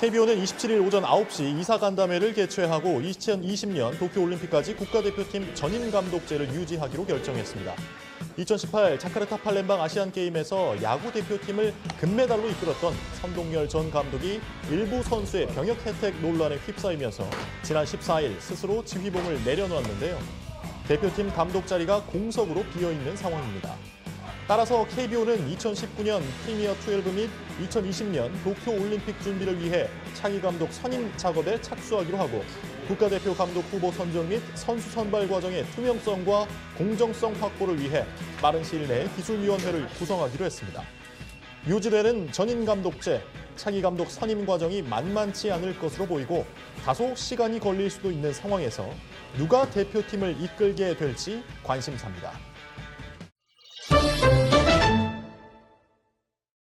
KBO는 27일 오전 9시 이사 간담회를 개최하고 2020년 도쿄올림픽까지 국가대표팀 전임 감독제를 유지하기로 결정했습니다. 2018 자카르타 팔렘방 아시안게임에서 야구 대표팀을 금메달로 이끌었던 선동열 전 감독이 일부 선수의 병역 혜택 논란에 휩싸이면서 지난 14일 스스로 지휘봉을 내려놓았는데요. 대표팀 감독 자리가 공석으로 비어있는 상황입니다. 따라서 KBO는 2019년 프리미어 12 및 2020년 도쿄 올림픽 준비를 위해 차기 감독 선임 작업에 착수하기로 하고 국가대표 감독 후보 선정 및 선수 선발 과정의 투명성과 공정성 확보를 위해 빠른 시일 내에 기술위원회를 구성하기로 했습니다. 유지되는 전임 감독제, 차기 감독 선임 과정이 만만치 않을 것으로 보이고 다소 시간이 걸릴 수도 있는 상황에서 누가 대표팀을 이끌게 될지 관심사입니다.